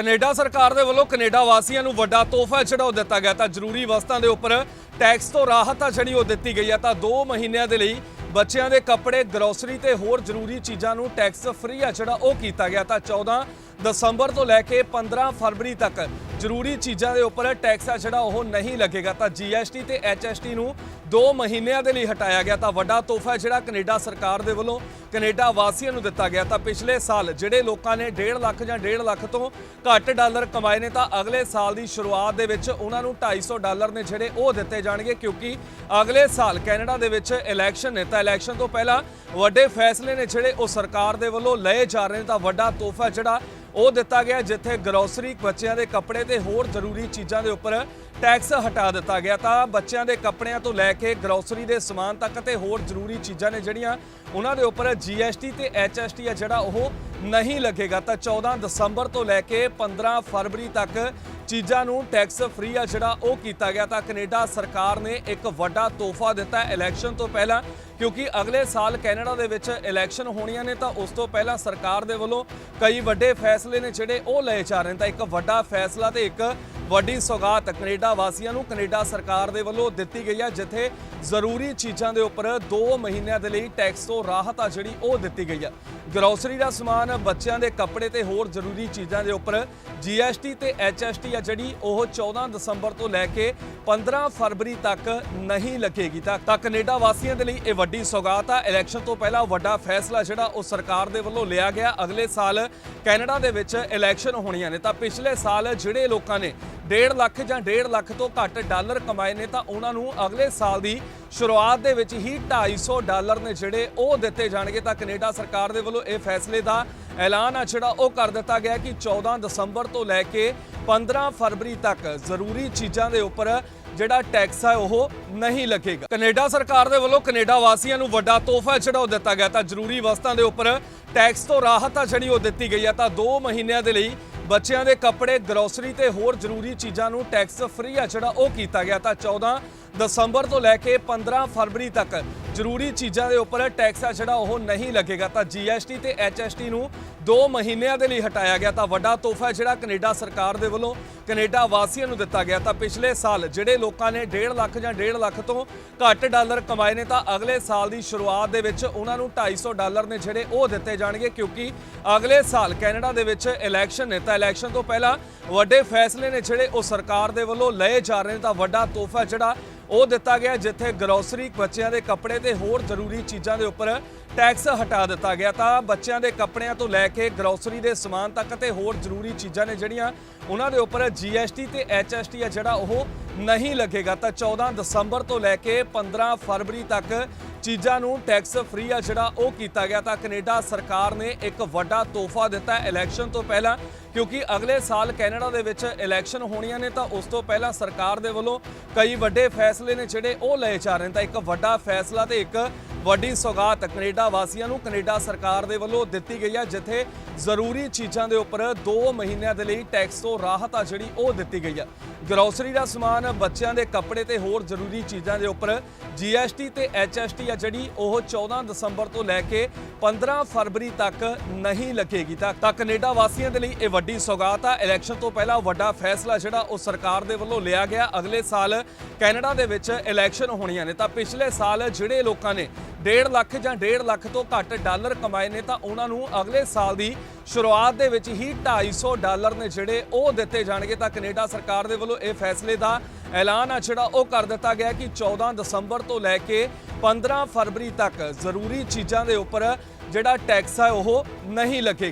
Canada ਸਰਕਾਰ ਦੇ ਵੱਲੋਂ ਕੈਨੇਡਾ ਵਾਸੀਆਂ ਨੂੰ ਵੱਡਾ ਤੋਹਫਾ ਜਿਹੜਾ ਉਹ ਦਿੱਤਾ ਗਿਆ ਤਾਂ ਜ਼ਰੂਰੀ ਵਸਤਾਂ ਦੇ ਉੱਪਰ ਟੈਕਸ ਤੋਂ ਰਾਹਤ ਆ ਜਿਹੜੀ ਉਹ ਦਿੱਤੀ ਗਈ ਹੈ ਤਾਂ 2 ਮਹੀਨਿਆਂ ਦੇ ਲਈ ਬੱਚਿਆਂ ਦੇ ਕੱਪੜੇ ਗਰੋਸਰੀ ਤੇ ਹੋਰ ਜ਼ਰੂਰੀ ਚੀਜ਼ਾਂ ਨੂੰ ਟੈਕਸ ਫ੍ਰੀ ਆ ਜਿਹੜਾ ਉਹ ਕੀਤਾ ਗਿਆ ਤਾਂ 14 ਦਸੰਬਰ ਤੋਂ ਲੈ ਕੇ 15 ਫਰਵਰੀ ਤੱਕ ਜ਼ਰੂਰੀ ਚੀਜ਼ਾਂ ਦੇ ਉੱਪਰ ਟੈਕਸ ਆ ਜਿਹੜਾ ਉਹ ਨਹੀਂ ਲੱਗੇਗਾ ਤਾਂ GST ਤੇ HST ਨੂੰ 2 ਮਹੀਨਿਆਂ ਦੇ ਲਈ ਹਟਾਇਆ ਗਿਆ ਤਾਂ ਵੱਡਾ ਤੋਹਫਾ ਜਿਹੜਾ ਕੈਨੇਡਾ ਸਰਕਾਰ ਦੇ ਵੱਲੋਂ ਕੈਨੇਡਾ ਵਾਸੀਆਂ ਨੂੰ ਦਿੱਤਾ ਗਿਆ ਤਾਂ ਪਿਛਲੇ ਸਾਲ ਜਿਹੜੇ ਲੋਕਾਂ ਨੇ 1.5 ਲੱਖ ਜਾਂ 1.5 ਲੱਖ ਤੋਂ ਘੱਟ ਡਾਲਰ ਕਮਾਏ ਨੇ ਤਾਂ ਅਗਲੇ ਸਾਲ ਦੀ ਸ਼ੁਰੂਆਤ ਦੇ ਵਿੱਚ ਉਹਨਾਂ ਨੂੰ 250 ਡਾਲਰ ਨੇ ਜਿਹੜੇ ਉਹ ਦਿੱਤੇ ਜਾਣਗੇ ਕਿਉਂਕਿ ਅਗਲੇ ਸਾਲ ਕੈਨੇਡਾ ਦੇ ਵਿੱਚ ਇਲੈਕਸ਼ਨ ਨੇ ਤਾਂ ਇਲੈਕਸ਼ਨ ਤੋਂ ਪਹਿਲਾਂ ਵੱਡੇ ਫੈਸਲੇ ਨੇ ਜਿਹੜੇ ਉਹ ਸਰਕਾਰ ਦੇ ਵੱਲੋਂ ਲਏ ਜਾ ਰਹੇ ਨੇ ਤਾਂ ਵੱਡਾ ਤੋਹਫਾ ਜਿਹੜਾ ਉਹ ਦਿੱਤਾ ਗਿਆ ਜਿੱਥੇ ਗਰੋਸਰੀ ਬੱਚਿਆਂ ਦੇ ਕੱਪੜੇ ਤੇ ਹੋਰ ਜ਼ਰੂਰੀ ਚੀਜ਼ਾਂ ਦੇ ਉੱਪਰ ਟੈਕਸ ਹਟਾ ਦਿੱਤਾ ਗਿਆ। ਤਾਂ ਬੱਚਿਆਂ ਦੇ ਕੱਪੜਿਆਂ ਤੋਂ ਲੈ ਕੇ ਗਰੋਸਰੀ ਦੇ ਸਮਾਨ ਤੱਕ ਤੇ ਹੋਰ ਜ਼ਰੂਰੀ ਚੀਜ਼ਾਂ ਨੇ ਜਿਹੜੀਆਂ ਉਹਨਾਂ ਦੇ ਉੱਪਰ GST ਤੇ HST ਆ ਜਿਹੜਾ ਉਹ ਨਹੀਂ ਲੱਗੇਗਾ। ਤਾਂ 14 ਦਸੰਬਰ ਤੋਂ ਲੈ ਕੇ 15 ਫਰਵਰੀ ਤੱਕ ਚੀਜ਼ਾਂ ਨੂੰ ਟੈਕਸ ਫ੍ਰੀ ਆ ਜਿਹੜਾ ਉਹ ਕੀਤਾ ਗਿਆ ਤਾਂ ਕੈਨੇਡਾ ਸਰਕਾਰ ਨੇ ਇੱਕ ਵੱਡਾ ਤੋਹਫਾ ਦਿੱਤਾ ਇਲੈਕਸ਼ਨ ਤੋਂ ਪਹਿਲਾਂ, ਕਿਉਂਕਿ ਅਗਲੇ ਸਾਲ ਕੈਨੇਡਾ ਦੇ ਵਿੱਚ ਇਲੈਕਸ਼ਨ ਹੋਣੀਆਂ ਨੇ ਤਾਂ ਉਸ ਤੋਂ ਪਹਿਲਾਂ ਸਰਕਾਰ ਦੇ ਵੱਲੋਂ ਕਈ ਵੱਡੇ ਫੈਸਲੇ ਨੇ ਜਿਹੜੇ ਉਹ ਲਏ ਜਾ ਰਹੇ ਨੇ। ਤਾਂ ਇੱਕ ਵੱਡਾ ਫੈਸਲਾ ਤੇ ਇੱਕ ਵੱਡੀ ਸੌਗਾਤ ਕੈਨੇਡਾ ਵਾਸੀਆਂ ਨੂੰ ਕੈਨੇਡਾ ਸਰਕਾਰ ਦੇ ਵੱਲੋਂ ਦਿੱਤੀ ਗਈ ਹੈ, ਜਿੱਥੇ ਜ਼ਰੂਰੀ ਚੀਜ਼ਾਂ ਦੇ ਉੱਪਰ 2 ਮਹੀਨਿਆਂ ਦੇ ਲਈ ਟੈਕਸ ਤੋਂ ਰਾਹਤ ਆ ਜਿਹੜੀ ਉਹ ਦਿੱਤੀ ਗਈ ਹੈ। ਗਰੋਸਰੀ ਦਾ ਸਮਾਨ ਬੱਚਿਆਂ ਦੇ ਕੱਪੜੇ ਤੇ ਹੋਰ ਜ਼ਰੂਰੀ ਚੀਜ਼ਾਂ ਦੇ ਉੱਪਰ GST ਤੇ HST ਆ ਜਿਹੜੀ ਉਹ 14 ਦਸੰਬਰ ਤੋਂ ਲੈ ਕੇ 15 ਫਰਵਰੀ ਤੱਕ ਨਹੀਂ ਲੱਗੇਗੀ। ਤਾਂ ਤਾਂ ਕੈਨੇਡਾ ਵਾਸੀਆਂ ਦੇ ਲਈ ਇਹ ਵੱਡੀ ਸੌਗਾਤ ਆ। ਇਲੈਕਸ਼ਨ ਤੋਂ ਪਹਿਲਾਂ ਵੱਡਾ ਫੈਸਲਾ ਜਿਹੜਾ ਉਹ ਸਰਕਾਰ ਦੇ ਵੱਲੋਂ ਲਿਆ ਗਿਆ। ਅਗਲੇ ਸਾਲ ਕੈਨੇਡਾ ਦੇ ਵਿੱਚ ਇਲੈਕਸ਼ਨ ਹੋਣੀਆਂ ਨੇ। ਤਾਂ ਪਿਛਲੇ ਸਾਲ ਜਿਹੜੇ ਲੋਕਾਂ ਨੇ 1.5 ਲੱਖ ਜਾਂ 1.5 ਲੱਖ ਤੋਂ ਘੱਟ ਡਾਲਰ ਕਮਾਏ ਨੇ ਤਾਂ ਉਹਨਾਂ ਨੂੰ ਅਗਲੇ ਸਾਲ ਦੀ ਸ਼ੁਰੂਆਤ ਦੇ ਵਿੱਚ ਹੀ 250 ਡਾਲਰ ਨੇ ਜਿਹੜੇ ਉਹ ਦਿੱਤੇ ਜਾਣਗੇ ਤਾਂ ਕੈਨੇਡਾ ਸਰਕਾਰ ਦੇ ਵੱਲੋਂ ਇਹ ਫੈਸਲੇ ਦਾ ਐਲਾਨ ਆ ਜਿਹੜਾ ਉਹ ਕਰ ਦਿੱਤਾ ਗਿਆ ਕਿ 14 ਦਸੰਬਰ ਤੋਂ ਲੈ ਕੇ 15 ਫਰਵਰੀ ਤੱਕ ਜ਼ਰੂਰੀ ਚੀਜ਼ਾਂ ਦੇ ਉੱਪਰ ਜਿਹੜਾ ਟੈਕਸ ਹੈ ਉਹ ਨਹੀਂ ਲੱਗੇਗਾ। ਕੈਨੇਡਾ ਸਰਕਾਰ ਦੇ ਵੱਲੋਂ ਕੈਨੇਡਾ ਵਾਸੀਆਂ ਨੂੰ ਵੱਡਾ ਤੋਹਫਾ ਜਿਹੜਾ ਉਹ ਦਿੱਤਾ ਗਿਆ ਤਾਂ ਜ਼ਰੂਰੀ ਵਸਤਾਂ ਦੇ ਉੱਪਰ ਟੈਕਸ ਤੋਂ ਰਾਹਤ ਆ ਜਿਹੜੀ ਉਹ ਦਿੱਤੀ ਗਈ ਹੈ ਤਾਂ 2 ਮਹੀਨਿਆਂ ਦੇ ਲਈ ਬੱਚਿਆਂ ਦੇ ਕੱਪੜੇ ਗਰੋਸਰੀ ਤੇ ਹੋਰ ਜ਼ਰੂਰੀ ਚੀਜ਼ਾਂ ਨੂੰ ਟੈਕਸ ਫ੍ਰੀ ਆ ਜਿਹੜਾ ਉਹ ਕੀਤਾ ਗਿਆ ਤਾਂ 14 ਦਸੰਬਰ ਤੋਂ ਲੈ ਕੇ 15 ਫਰਵਰੀ ਤੱਕ ਜ਼ਰੂਰੀ ਚੀਜ਼ਾਂ ਦੇ ਉੱਪਰ ਟੈਕਸ ਆ ਜਿਹੜਾ ਉਹ ਨਹੀਂ ਲੱਗੇਗਾ ਤਾਂ GST ਤੇ HST ਨੂੰ 2 ਮਹੀਨਿਆਂ ਦੇ ਲਈ ਹਟਾਇਆ ਗਿਆ ਤਾਂ ਵੱਡਾ ਤੋਹਫਾ ਜਿਹੜਾ ਕੈਨੇਡਾ ਸਰਕਾਰ ਦੇ ਵੱਲੋਂ ਕੈਨੇਡਾ ਵਾਸੀਆਂ ਨੂੰ ਦਿੱਤਾ ਗਿਆ ਤਾਂ ਪਿਛਲੇ ਸਾਲ ਜਿਹੜੇ ਲੋਕਾਂ ਨੇ 1.5 ਲੱਖ ਜਾਂ 1.5 ਲੱਖ ਤੋਂ ਘੱਟ ਡਾਲਰ ਕਮਾਏ ਨੇ ਤਾਂ ਅਗਲੇ ਸਾਲ ਦੀ ਸ਼ੁਰੂਆਤ ਦੇ ਵਿੱਚ ਉਹਨਾਂ ਨੂੰ 250 ਡਾਲਰ ਨੇ ਜਿਹੜੇ ਉਹ ਦਿੱਤੇ ਜਾਣਗੇ ਕਿਉਂਕਿ ਅਗਲੇ ਸਾਲ ਕੈਨੇਡਾ ਦੇ ਵਿੱਚ ਇਲੈਕਸ਼ਨ ਨੇ ਤਾਂ ਇਲੈਕਸ਼ਨ ਤੋਂ ਪਹਿਲਾਂ ਵੱਡੇ ਫੈਸਲੇ ਨੇ ਜਿਹੜੇ ਉਹ ਸਰਕਾਰ ਦੇ ਵੱਲੋਂ ਲਏ ਜਾ ਰਹੇ ਨੇ ਤਾਂ ਵੱਡਾ ਤੋਹਫਾ ਜਿਹੜਾ ਉਹ ਦਿੱਤਾ ਗਿਆ ਜਿੱਥੇ ਗਰੋਸਰੀ ਬੱਚਿਆਂ ਦੇ ਕੱਪੜੇ ਤੇ ਹੋਰ ਜ਼ਰੂਰੀ ਚੀਜ਼ਾਂ ਦੇ ਉੱਪਰ ਟੈਕਸ ਹਟਾ ਦਿੱਤਾ ਗਿਆ। ਤਾਂ ਬੱਚਿਆਂ ਦੇ ਕੱਪੜਿਆਂ ਤੋਂ ਲੈ ਕੇ ਗਰੋਸਰੀ ਦੇ ਸਮਾਨ ਤੱਕ ਤੇ ਹੋਰ ਜ਼ਰੂਰੀ ਚੀਜ਼ਾਂ ਨੇ ਜਿਹੜੀਆਂ ਉਹਨਾਂ ਦੇ ਉੱਪਰ GST ਤੇ HST ਆ ਜਿਹੜਾ ਉਹ ਨਹੀਂ ਲੱਗੇਗਾ। ਤਾਂ 14 ਦਸੰਬਰ ਤੋਂ ਲੈ ਕੇ 15 ਫਰਵਰੀ ਤੱਕ ਚੀਜ਼ਾਂ ਨੂੰ ਟੈਕਸ ਫ੍ਰੀ ਆ ਜਿਹੜਾ ਉਹ ਕੀਤਾ ਗਿਆ ਤਾਂ ਕੈਨੇਡਾ ਸਰਕਾਰ ਨੇ ਇੱਕ ਵੱਡਾ ਤੋਹਫਾ ਦਿੱਤਾ ਹੈ ਇਲੈਕਸ਼ਨ ਤੋਂ ਪਹਿਲਾਂ, ਕਿਉਂਕਿ ਅਗਲੇ ਸਾਲ ਕੈਨੇਡਾ ਦੇ ਵਿੱਚ ਇਲੈਕਸ਼ਨ ਹੋਣੀਆਂ ਨੇ ਤਾਂ ਉਸ ਤੋਂ ਪਹਿਲਾਂ ਸਰਕਾਰ ਦੇ ਵੱਲੋਂ ਕਈ ਵੱਡੇ ਫੈਸਲੇ ਨੇ ਜਿਹੜੇ ਉਹ ਲਏ ਜਾ ਰਹੇ ਨੇ। ਤਾਂ ਇੱਕ ਵੱਡਾ ਫੈਸਲਾ ਤੇ ਇੱਕ ਵੱਡੀ ਸੌਗਾਤ ਕੈਨੇਡਾ ਵਾਸੀਆਂ ਨੂੰ ਕੈਨੇਡਾ ਸਰਕਾਰ ਦੇ ਵੱਲੋਂ ਦਿੱਤੀ ਗਈ ਹੈ, ਜਿੱਥੇ ਜ਼ਰੂਰੀ ਚੀਜ਼ਾਂ ਦੇ ਉੱਪਰ 2 ਮਹੀਨਿਆਂ ਦੇ ਲਈ ਟੈਕਸ ਤੋਂ ਰਾਹਤ ਆ ਜਿਹੜੀ ਉਹ ਦਿੱਤੀ ਗਈ ਹੈ। ਗਰੋਸਰੀ ਦਾ ਸਮਾਨ ਬੱਚਿਆਂ ਦੇ ਕੱਪੜੇ ਤੇ ਹੋਰ ਜ਼ਰੂਰੀ ਚੀਜ਼ਾਂ ਦੇ ਉੱਪਰ GST ਤੇ HST ਆ ਜਿਹੜੀ ਉਹ 14 ਦਸੰਬਰ ਤੋਂ ਲੈ ਕੇ 15 ਫਰਵਰੀ ਤੱਕ ਨਹੀਂ ਲੱਗੇਗੀ। ਤਾਂ ਤਾਂ ਕੈਨੇਡਾ ਵਾਸੀਆਂ ਦੇ ਲਈ ਇਹ ਵੱਡੀ ਸੌਗਾਤ ਆ। ਇਲੈਕਸ਼ਨ ਤੋਂ ਪਹਿਲਾਂ ਵੱਡਾ ਫੈਸਲਾ ਜਿਹੜਾ ਉਹ ਸਰਕਾਰ ਦੇ ਵੱਲੋਂ ਲਿਆ ਗਿਆ। ਅਗਲੇ ਸਾਲ ਕੈਨੇਡਾ ਦੇ ਵਿੱਚ ਇਲੈਕਸ਼ਨ ਹੋਣੀਆਂ ਨੇ। ਤਾਂ ਪਿਛਲੇ ਸਾਲ ਜਿਹੜੇ ਲੋਕਾਂ ਨੇ 1.5 ਲੱਖ ਜਾਂ 1.5 ਲੱਖ ਤੋਂ ਘੱਟ ਡਾਲਰ ਕਮਾਏ ਨੇ ਤਾਂ ਉਹਨਾਂ ਨੂੰ ਅਗਲੇ ਸਾਲ ਦੀ ਸ਼ੁਰੂਆਤ ਦੇ ਵਿੱਚ ਹੀ 250 ਡਾਲਰ ਨੇ ਜਿਹੜੇ ਉਹ ਦਿੱਤੇ ਜਾਣਗੇ ਤਾਂ ਕੈਨੇਡਾ ਸਰਕਾਰ ਦੇ ਵੱਲੋਂ ਇਹ ਫੈਸਲੇ ਦਾ ਐਲਾਨ ਆ ਜਿਹੜਾ ਉਹ ਕਰ ਦਿੱਤਾ ਗਿਆ ਕਿ 14 ਦਸੰਬਰ ਤੋਂ ਲੈ ਕੇ 15 ਫਰਵਰੀ ਤੱਕ ਜ਼ਰੂਰੀ ਚੀਜ਼ਾਂ ਦੇ ਉੱਪਰ ਜਿਹੜਾ ਟੈਕਸ ਹੈ ਉਹ ਨਹੀਂ ਲੱਗੇਗਾ।